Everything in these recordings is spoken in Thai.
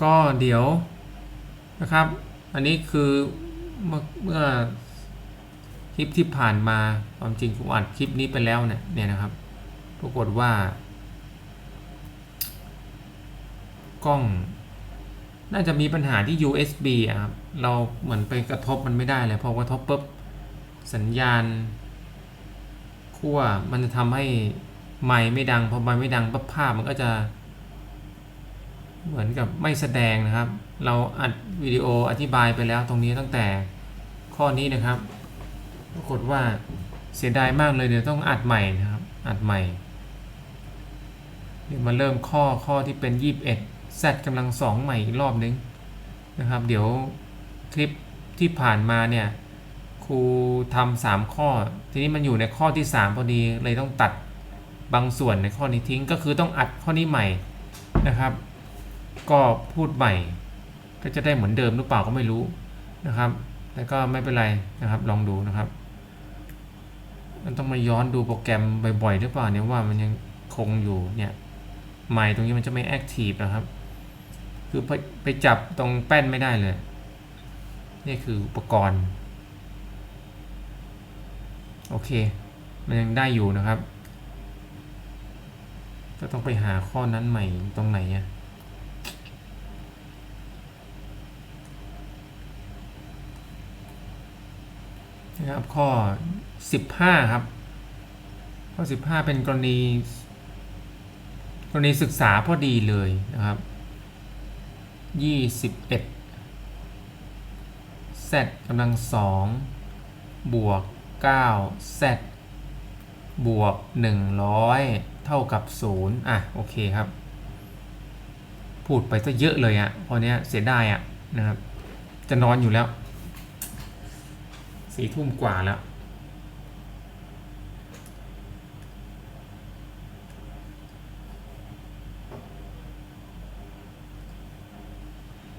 ก็เดี๋ยวนะครับ อันนี้คือเมื่อเมื่อคลิปที่ผ่านมาความจริงผมอัดคลิปนี้ไปแล้วเนี่ยเนี่ยนะครับปรากฏว่า กล้อง น่าจะมีปัญหาที่ USB อะครับเราเหมือนไปกระทบมันไม่ได้เลยพอกระทบปุ๊บสัญญาณขั้วมันจะทำให้ไมค์ไม่ดังพอไมค์ไม่ดังปั๊บภาพมันก็จะ เหมือนกับไม่แสดงนะครับ เราอัดวิดีโออธิบายไปแล้วตรงนี้ตั้งแต่ข้อนี้นะครับ ปรากฏว่าเสียดายมากเลยเดี๋ยวต้องอัดใหม่นะครับ อัดใหม่ เดี๋ยวมาเริ่มข้อข้อที่เป็น 21 Z กำลังสองใหม่อีกรอบนึงนะครับ เดี๋ยวคลิปที่ผ่านมาเนี่ยครูทำสามข้อ ทีนี้มันอยู่ในข้อที่ 3 พอดีเลยต้องตัดบางส่วนในข้อนี้ทิ้งก็คือต้องอัดข้อนี้ใหม่นะครับ ก็พูดใหม่ ก็จะได้เหมือนเดิมหรือเปล่าก็ไม่รู้นะครับ แต่ก็ไม่เป็นไรนะครับ ลองดูนะครับ มันต้องมาย้อนดูโปรแกรมบ่อยๆหรือเปล่าเนี่ยว่ามันยังคงอยู่เนี่ยไมค์ตรงนี้มันจะไม่แอคทีฟนะครับ คือไปไปจับตรงแป้นไม่ได้เลย นี่คืออุปกรณ์ โอเค มันยังได้อยู่นะครับก็ต้องไปหาข้อนั้นใหม่ตรงไหนอะ นะครับข้อ 15 ครับ ข้อ 15 เป็นกรณี กรณีศึกษาพอดีเลยนะครับ 21 z กำลังสองบวก 9 z บวก 100 เท่ากับ 0 อะ โอเคครับ พูดไปซะเยอะเลยอะ่ะพอเนี้ยเสียดายอะ่ะนะครับ จะนอนอยู่แล้ว สี่ทุ่มกว่าแล้ว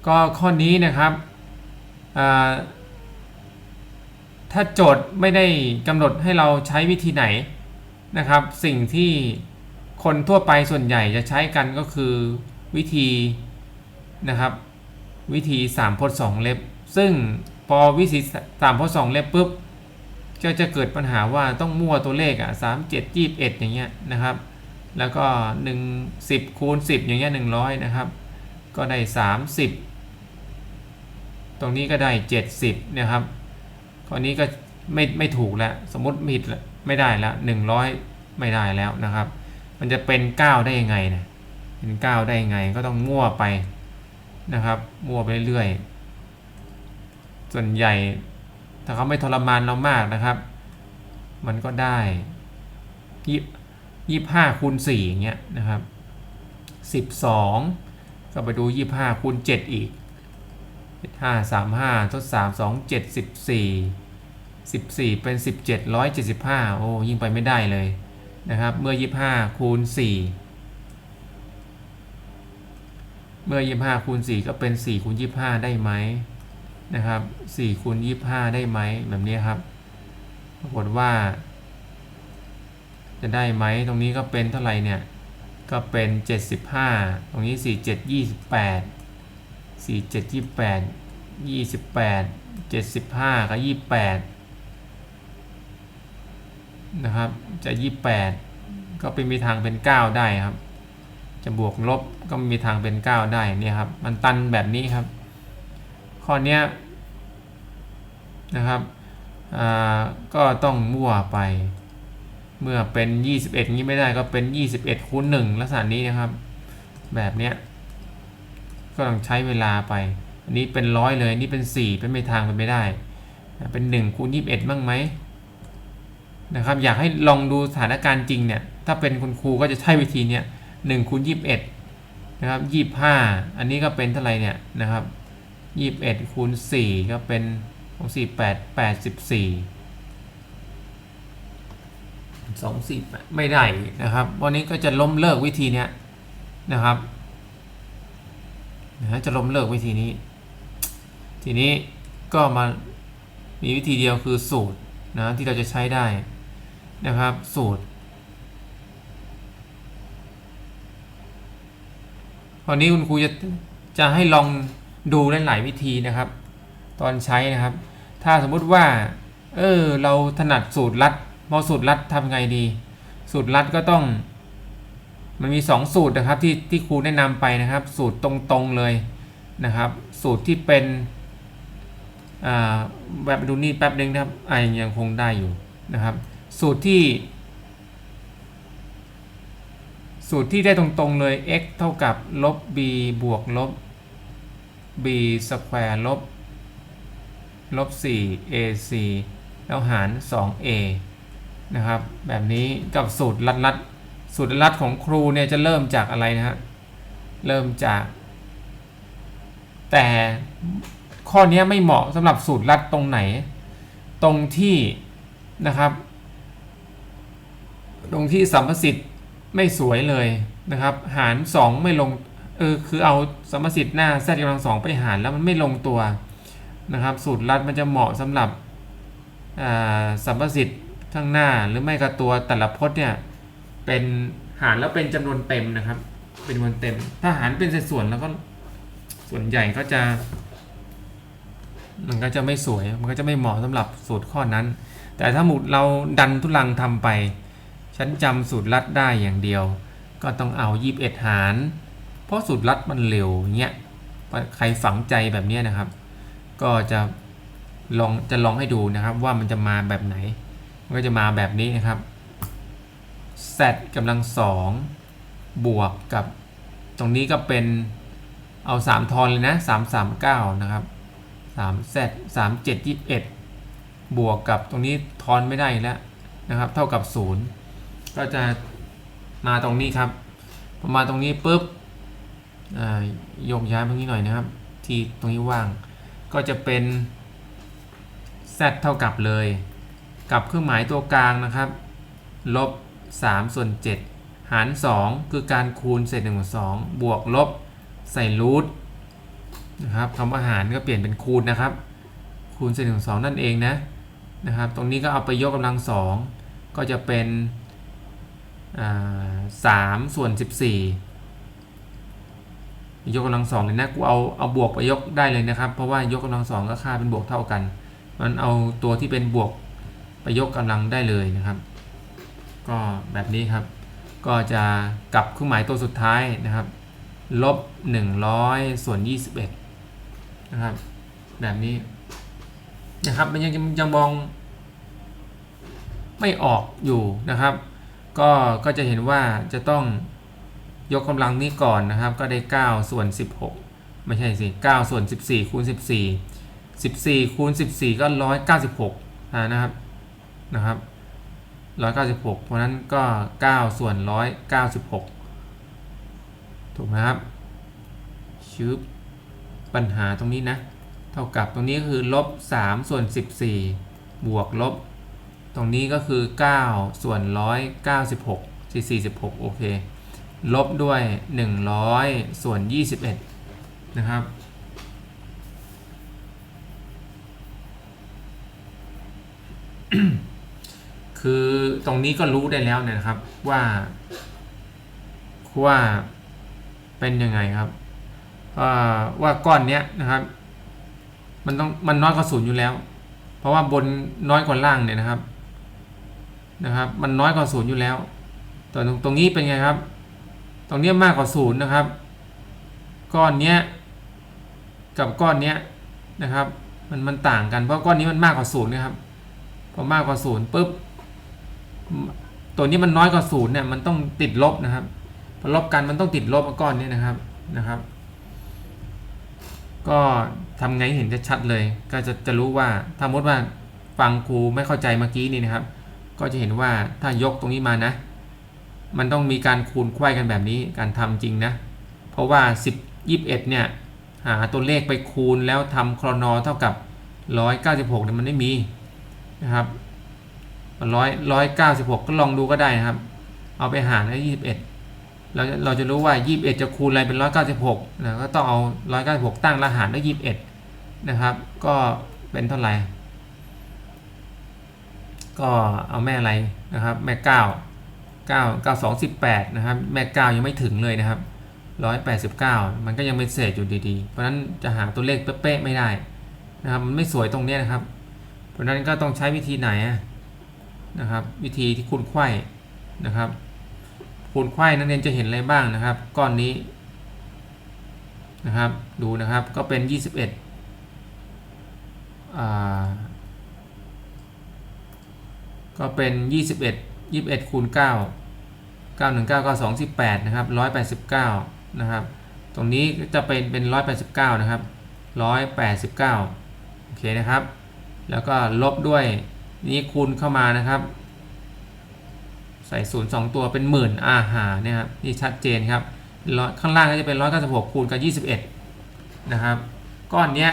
ก็ข้อนี้นะครับถ้าโจทย์ไม่ได้กำหนดให้เราใช้วิธีไหนนะครับ สิ่งที่คนทั่วไปส่วนใหญ่จะใช้กันก็คือวิธีนะครับ วิธี3พจน์2เล็บ ซึ่ง พอวิสิทธี3พจน์2เล็บปุ๊บก็จะเกิดปัญหาว่าต้องมั่วตัวเลขอะ3 7 21อย่างเงี้ยนะครับ แล้วก็1 10คูณ10อย่างเงี้ย100นะครับ ก็ได้30ตรงนี้ก็ได้70นะครับข้อนี้ก็ไม่ไม่ถูกแล้วสมมติผิดไม่ได้แล้ว100ไม่ได้แล้วนะครับ มันจะเป็น9ได้ยังไงนะเป็น9ได้ยังไงก็ต้องมั่วไปนะครับ มั่วไปเรื่อยๆ ส่วนใหญ่ ถ้าเขาไม่ทรมานเรามากนะครับ มันก็ได้ยี่ยี่ห้าคูณสี่อย่างเงี้ยนะครับสิบสองก็ไปดูยี่ห้าคูณเจ็ดอีกห้าสามห้าทดสามสองเจ็ดสิบสี่สิบสี่เป็นสิบเจ็ดร้อยเจ็ดสิบห้าโอ้ยิ่งไปไม่ได้เลยนะครับ เมื่อยี่ห้าคูณสี่เมื่อยี่ห้าคูณสี่ก็เป็นสี่คูณยี่ห้าได้ไหม นะครับ4คูณ25 ได้ไหมแบบนี้ครับ ปรากฏว่า จะได้ไหมตรงนี้ก็เป็นเท่าไหร่เนี่ย ก็เป็น 75 ตรงนี้ 47 28 47 28 28 75 กับ 28 นะครับ จะ 28 ก็เป็นมีทางเป็น 9 ได้ครับ จะบวกลบก็มีทางเป็น 9 ได้นี่ครับ มันตันแบบนี้ครับ ข้อนี้นะครับก็ต้องมั่วไป เมื่อเป็น 21นี้ไม่ได้ก็เป็น 21คูณ1ลักษณะนี้นะครับ แบบเนี้ยก็ต้องใช้เวลาไป อันนี้เป็นร้อยเลยนี่เป็น 4 เป็นไม่ทางเป็นไม่ได้ เป็น1คูณ21บ้างไหมนะครับอยากให้ลองดูสถานการณ์จริงเนี่ยถ้าเป็นคุณครูก็จะใช้วิธีเนี้ย1คูณ21นะครับ25 อันนี้ก็เป็นเท่าไหร่เนี่ยนะครับ ยี่สิบเอ็ดคูณสี่ก็เป็นของสี่แปดแปดสิบสี่สองสี่ไม่ได้นะครับ วันนี้ก็จะล้มเลิกวิธีเนี้ยนะครับนะจะล้มเลิกวิธีนี้ ทีนี้ก็มามีวิธีเดียวคือสูตรนะที่เราจะใช้ได้นะครับสูตรคราวนี้คุณครูจะจะให้ลอง ดูหลายๆวิธีนะครับ ตอนใช้นะครับ ถ้าสมมุติว่า เออเราถนัดสูตรลัดพอสูตรลัดทำไงดี สูตรลัดก็ต้อง มันมี 2 สูตรนะครับที่ที่ครูแนะนำไปนะครับ สูตรตรงๆเลยนะครับ สูตรที่เป็นแบบดูนี่แป๊บนึงนะครับอ่ายังคงได้อยู่นะครับ สูตรที่ สูตรที่ได้ตรงๆเลย x เท่ากับลบ b บวกลบ b สแควร์ลบลบ 4 ac แล้วหาร 2a นะครับ แบบนี้กับสูตรลัดลัดๆสูตรลัดของครูเนี่ยจะเริ่มจากอะไรนะฮะ เริ่มจาก แต่ข้อนี้ไม่เหมาะสำหรับสูตรลัดตรงไหน ตรงที่นะครับ ตรงที่สัมประสิทธิ์ไม่สวยเลยนะครับ หาร 2 ไม่ลง เออคือเอาสัมประสิทธิ์หน้า z กำลังสองไปหารแล้วมันไม่ลงตัวนะครับสูตรลัดมันจะเหมาะสำหรับอ่าสัมประสิทธิ์ข้างหน้าหรือไม่ก็ตัวแต่ละพจน์เนี่ยเป็นหารแล้วเป็นจำนวนเต็มนะครับ เป็นจำนวนเต็ม ถ้าหารเป็นสัดส่วนแล้วก็ส่วนใหญ่ก็จะ มันก็จะไม่สวยมันก็จะไม่เหมาะสำหรับสูตรข้อนั้น แต่ถ้าหมุดเราดันทุลังทำไป ฉันจำสูตรลัดได้อย่างเดียว ก็ต้องเอา 21 หาร เพราะสูตรลัดมันเร็วเงี้ยใครฝังใจแบบนี้นะครับ ก็จะลองจะลองให้ดูนะครับว่ามันจะมาแบบไหน มันก็จะมาแบบนี้นะครับ z กำลังสองบวกกับตรงนี้ก็เป็นเอา 3 ทอนเลยนะ339 นะครับ3 z 3 7 21 บวกกับตรงนี้ทอนไม่ได้แล้วนะครับ เท่ากับ 0 ก็จะมาตรงนี้ครับ พอมาตรงนี้ปุ๊บ โยกย้ายตรงนี้หน่อยนะครับ ที่ตรงนี้ว่าง ก็จะเป็น z เท่ากับเลย กับเครื่องหมายตัวกลางนะครับ ลบ 3 ส่วน 7 หาร 2 คือการคูณเศษ1ส่วน2บวกลบใส่รูทนะครับคำว่าหารก็เปลี่ยนเป็นคูณนะครับ คูณเศษ1ส่วน2นั่นเองนะนะครับ ตรงนี้ก็เอาไปยกกำลัง 2 ก็จะเป็นอ่า3ส่วน14 ยกกำลังสองเลยนะกูเอาเอาบวกไปยกได้เลยนะครับ เพราะว่ายกกำลังสองก็ค่าเป็นบวกเท่ากัน มันเอาตัวที่เป็นบวกไปยกกำลังได้เลยนะครับ ก็แบบนี้ครับ ก็จะกลับเครื่องหมายตัวสุดท้ายนะครับลบ100ส่วน21นะครับแบบนี้นะครับมันยังยังมองไม่ออกอยู่นะครับ ก็ก็จะเห็นว่าจะต้อง ยกกำลังนี้ก่อนนะครับ ก็ได้ 9 ส่วน 16 ไม่ใช่สิ9ส่วน 14 คูณ 14 14 คูณ 14 ก็ 196นะครับนะครับ 196 เพราะนั้นก็ 9 ส่วน 196 ถูกไหมครับชืบปัญหาตรงนี้นะ เท่ากับตรงนี้คือลบ 3 ส่วน 14 บวกลบ ตรงนี้ก็คือ 9 ส่วน 196 46โอเค ลบด้วย 100 ส่วน 21 นะครับ คือตรงนี้ก็รู้ได้แล้วเนี่ยนะครับว่า ว่าเป็นยังไงครับ ว่าก้อนเนี้ยนะครับ มันต้องมันน้อยกว่าศูนย์อยู่แล้ว เพราะว่าบนน้อยกว่าล่างเนี่ยนะครับ นะครับ มันน้อยกว่าศูนย์อยู่แล้วตรงตรงนี้เป็นไงครับ รงนี้มากกว่าศูนย์นะครับ ก้อนเนี้ยกับก้อนเนี้ยนะครับ มันมันต่างกันเพราะก้อนนี้มันมากกว่าศูนย์นะครับพอมากกว่าศูนย์ปุ๊บตัวนี้มันน้อยกว่าศูนย์เนี่ยมันต้องติดลบนะครับพอลบกันมันต้องติดลบก้อนนี้นะครับนะครับ ก็ทำไงเห็นจะชัดเลย ก็จะจะรู้ว่าถ้ามดว่าฟังครูไม่เข้าใจเมื่อกี้นี่นะครับ ก็จะเห็นว่าถ้ายกตรงนี้มานะ มันต้องมีการคูณไขว้กันแบบนี้การทำจริงนะ เพราะว่า 10 21 เนี่ย หาตัวเลขไปคูณแล้วทำครอนอเท่ากับ 196เนี่ยมันไม่มีนะครับร้อยร้อยเก้าสิบหกก็ลองดูก็ได้นะครับ เอาไปหารได้ยี่สิบเอ็ดเราเราจะรู้ว่ายี่สิบเอ็ดจะคูณอะไรเป็นร้อยเก้าสิบหกนะก็ต้องเอาร้อยเก้าสิบหกตั้งรหัสด้วยยี่สิบเอ็ดนะครับ ก็เป็นเท่าไหร่ ก็เอาแม่อะไรนะครับ แม่เก้า เก้าเก้าสองสิบแปดนะครับแม่เก้ายังไม่ถึงเลยนะครับ 189 มันก็ยังเป็นเศษอยู่ดีๆ เพราะฉะนั้นจะหาตัวเลขเป๊ะๆไม่ได้นะครับมันไม่สวยตรงนี้นะครับ เพราะนั้นก็ต้องใช้วิธีไหนนะครับ วิธีที่คูณไขว้นะครับคูณไขว้นักเรียนจะเห็นอะไรบ้างนะครับ ก้อนนี้นะครับดูนะครับก็เป็น 21อ่าก็เป็น 21 21คูณ9 919ก็218นะครับ189นะครับ ตรงนี้จะเป็นเป็น189นะครับ189โอเคนะครับ แล้วก็ลบด้วยนี้คูณเข้ามานะครับ ใส่ศูนย์สองตัวเป็นหมื่นอาหารเนี่ยครับนี่ชัดเจนครับร้อยข้างล่างก็จะเป็น196คูณกับ21นะครับ ก้อนเนี้ย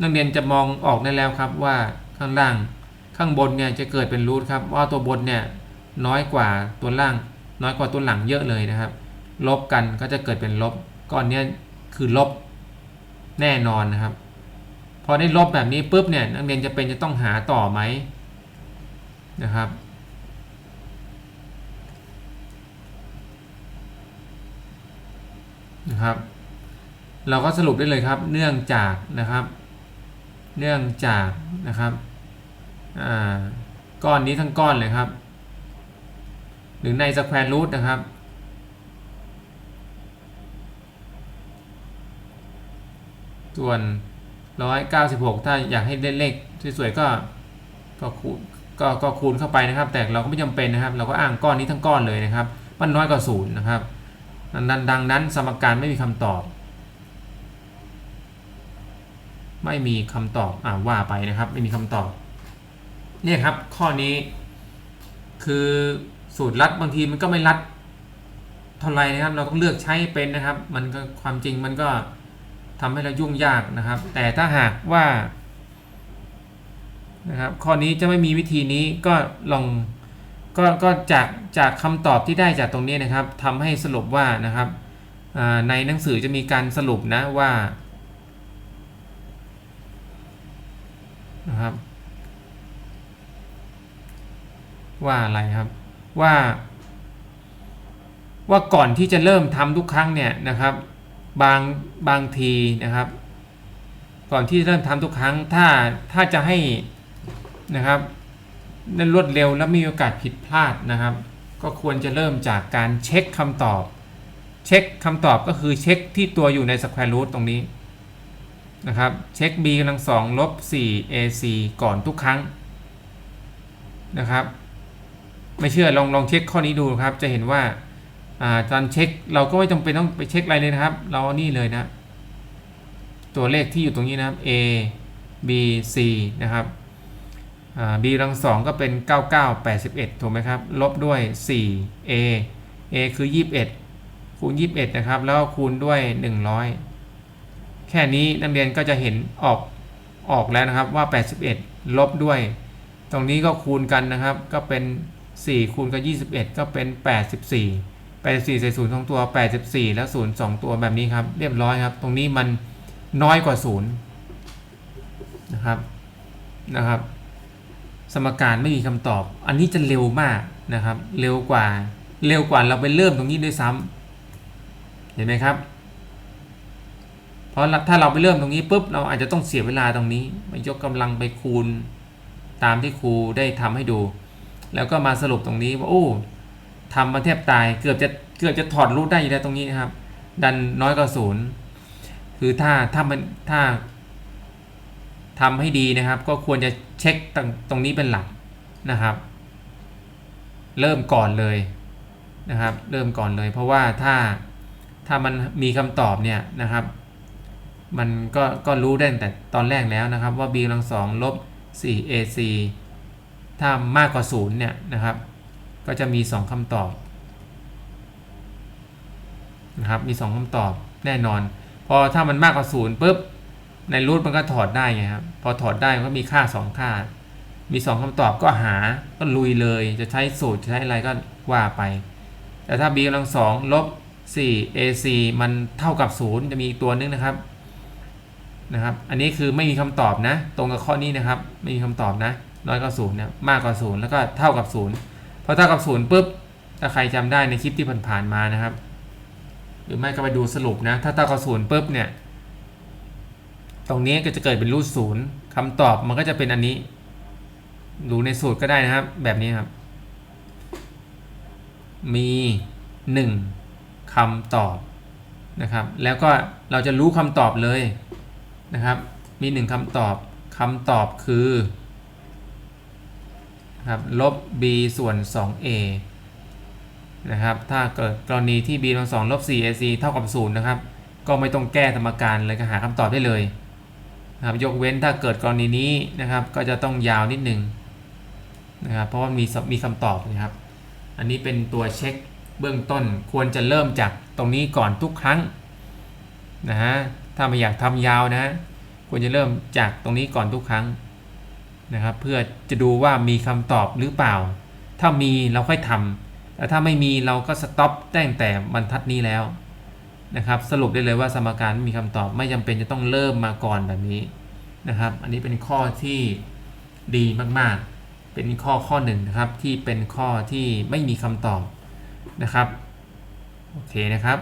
นักเรียนจะมองออกได้แล้วครับว่าข้างล่างข้างบนเนี่ยจะเกิดเป็นรูทครับว่าตัวบนเนี่ย น้อยกว่าตัวล่าง น้อยกว่าตัวหลังเยอะเลยนะครับ ลบกันก็จะเกิดเป็นลบก้อนนี้คือลบแน่นอนนะครับ พอได้ลบแบบนี้ปุ๊บเนี่ยนักเรียนจะเป็นจะต้องหาต่อไหมนะครับ นะครับ เราก็สรุปได้เลยครับ เนื่องจากนะครับ เนื่องจากนะครับก้อนนี้ทั้งก้อนเลยครับ หรือในสแควร์รูทนะครับ ส่วน 196 ถ้าอยากให้ได้เลขสวยๆก็ก็คูณก็ก็คูณเข้าไปนะครับ แต่เราก็ไม่จำเป็นนะครับ เราก็อ้างก้อนนี้ทั้งก้อนเลยนะครับ มันน้อยกว่าศูนย์นะครับดังนั้นดังนั้นสมการไม่มีคำตอบ ไม่มีคำตอบอ่าว่าไปนะครับ ไม่มีคำตอบ เนี่ยครับข้อนี้คือ สูตรลัดบางทีมันก็ไม่ลัดเท่าไรนะครับ เราต้องเลือกใช้เป็นนะครับ มันก็ความจริงมันก็ทำให้เรายุ่งยากนะครับ แต่ถ้าหากว่านะครับข้อนี้จะไม่มีวิธีนี้ก็ลองก็ก็จากจากคำตอบที่ได้จากตรงนี้นะครับทำให้สรุปว่านะครับในหนังสือจะมีการสรุปนะว่านะครับว่าอะไรครับ ว่า ว่าก่อนที่จะเริ่มทำทุกครั้งเนี่ยนะครับ บางบางทีนะครับ ก่อนที่จะเริ่มทำทุกครั้งถ้าถ้าจะให้นะครับนั่นรวดเร็วและมีโอกาสผิดพลาดนะครับ ก็ควรจะเริ่มจากการเช็คคำตอบ เช็คคำตอบก็คือเช็คที่ตัวอยู่ใน square root ตรงนี้นะครับเช็ค b กำลังสองลบ 4 ac ก่อนทุกครั้งนะครับ ไม่เชื่อลองลองเช็คข้อนี้ดูครับ จะเห็นว่าตอนเช็คเราก็ไม่จำเป็นต้องไปเช็คอะไรเลยนะครับ เราเอนี่เลยนะ ตัวเลขที่อยู่ตรงนี้นะครับ a b c นะครับ b รังสองก็เป็น 9981 ถูกไหมครับ ลบด้วย 4 a a คือ 21 คูณ 21 นะครับ แล้วคูณด้วย 100 แค่นี้นักเรียนก็จะเห็นออกออกแล้วนะครับว่า 81 ลบด้วย ตรงนี้ก็คูณกันนะครับ ก็เป็น 4คูณกับ21 ก็เป็น 84 84ใส่0 2ตัว 84 แล้ว0 2ตัวแบบนี้ครับ เรียบร้อยครับ ตรงนี้มันน้อยกว่า0นะครับนะครับ สมการไม่มีคำตอบ อันนี้จะเร็วมากนะครับ เร็วกว่าเร็วกว่าเราไปเริ่มตรงนี้ด้วยซ้ำเห็นไหมครับ เพราะถ้าเราไปเริ่มตรงนี้ปุ๊บเราอาจจะต้องเสียเวลาตรงนี้ไปยกกำลังไปคูณตามที่ครูได้ทำให้ดู แล้วก็มาสรุปตรงนี้ว่าโอ้ทำมาแทบตายเกือบจะเกือบจะถอดรูทได้อยู่แล้วตรงนี้นะครับ ดันน้อยกว่าศูนย์คือถ้าถ้ามันถ้าทำให้ดีนะครับ ก็ควรจะเช็คตรงตรงนี้เป็นหลักนะครับ เริ่มก่อนเลยนะครับ เริ่มก่อนเลย เพราะว่าถ้าถ้ามันมีคำตอบเนี่ยนะครับ มันก็ก็รู้ได้แต่ตอนแรกแล้วนะครับว่า b กำลังสองลบ 4 ac ถ้ามากกว่า0เนี่ยนะครับ ก็จะมี 2คำตอบนะครับมี 2คำตอบแน่นอน พอถ้ามันมากกว่า0ปุ๊บในรูทมันก็ถอดได้ไงครับพอถอดได้มันก็มีค่า 2 ค่า มี 2คำตอบก็หาก็ลุยเลย จะใช้สูตรจะใช้อะไรก็ว่าไป แต่ถ้า b กำลังสองลบ 4 ac มันเท่ากับ 0 จะมีตัวนึงนะครับนะครับ อันนี้คือไม่มีคำตอบนะ ตรงกับข้อนี้นะครับ ไม่มีคำตอบนะ น้อยกว่าศูนย์เนี่ยมากกว่าศูนย์แล้วก็เท่ากับศูนย์พอเท่ากับศูนย์ปุ๊บถ้าใครจำได้ในคลิปที่ผ่านๆมานะครับ หรือไม่ก็ไปดูสรุปนะ ถ้าเท่ากับศูนย์ปุ๊บเนี่ย ตรงนี้ก็จะเกิดเป็นรูทศูนย์คำตอบมันก็จะเป็นอันนี้ดูในสูตรก็ได้นะครับ แบบนี้ครับ มีหนึ่งคำตอบนะครับ แล้วก็เราจะรู้คำตอบเลยนะครับ มีหนึ่งคำตอบคำตอบคือ นะครับลบ b ส่วน 2a นะครับถ้าเกิดกรณีที่ b ลบ2ลบ 4ac เท่ากับ 0 นะครับ ก็ไม่ต้องแก้สมการเลยก็หาคำตอบได้เลยนะครับยกเว้นถ้าเกิดกรณีนี้นะครับ ก็จะต้องยาวนิดนึงนะครับเพราะว่ามีมีคำตอบนะครับ อันนี้เป็นตัวเช็คเบื้องต้นควรจะเริ่มจากตรงนี้ก่อนทุกครั้งนะฮะถ้าไม่อยากทำยาวนะ ควรจะเริ่มจากตรงนี้ก่อนทุกครั้ง นะครับ เพื่อจะดูว่ามีคำตอบหรือเปล่า ถ้ามีเราค่อยทำแต่ถ้าไม่มีเราก็สต็อปตั้งแต่บรรทัดนี้แล้วนะครับ สรุปได้เลยว่าสมการไม่มีคำตอบไม่จำเป็นจะต้องเริ่มมาก่อนแบบนี้นะครับ อันนี้เป็นข้อที่ดีมากๆ เป็นข้อข้อหนึ่งนะครับที่เป็นข้อที่ไม่มีคำตอบนะครับ โอเคนะครับ